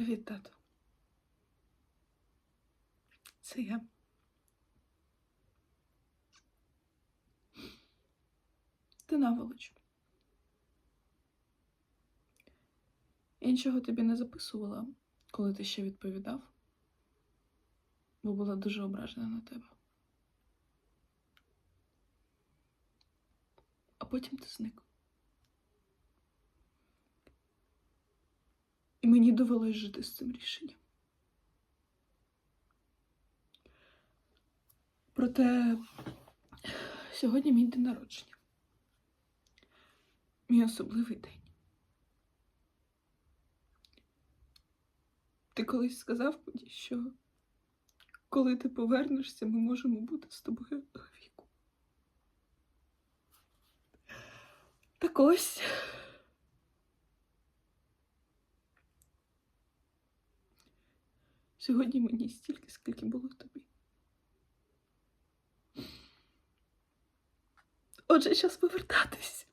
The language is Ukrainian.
Привіт, тато. Це я. Ти наволоч. Я нічого тобі не записувала, коли ти ще відповідав, бо була дуже ображена на тебе. А потім ти зник. Мені довелось жити з цим рішенням. Проте сьогодні мій день народження. Мій особливий день. Ти колись сказав мені, що коли ти повернешся, ми можемо бути з тобою віку. Так ось. Сьогодні мені стільки, скільки було тобі. Отже, час повертатись.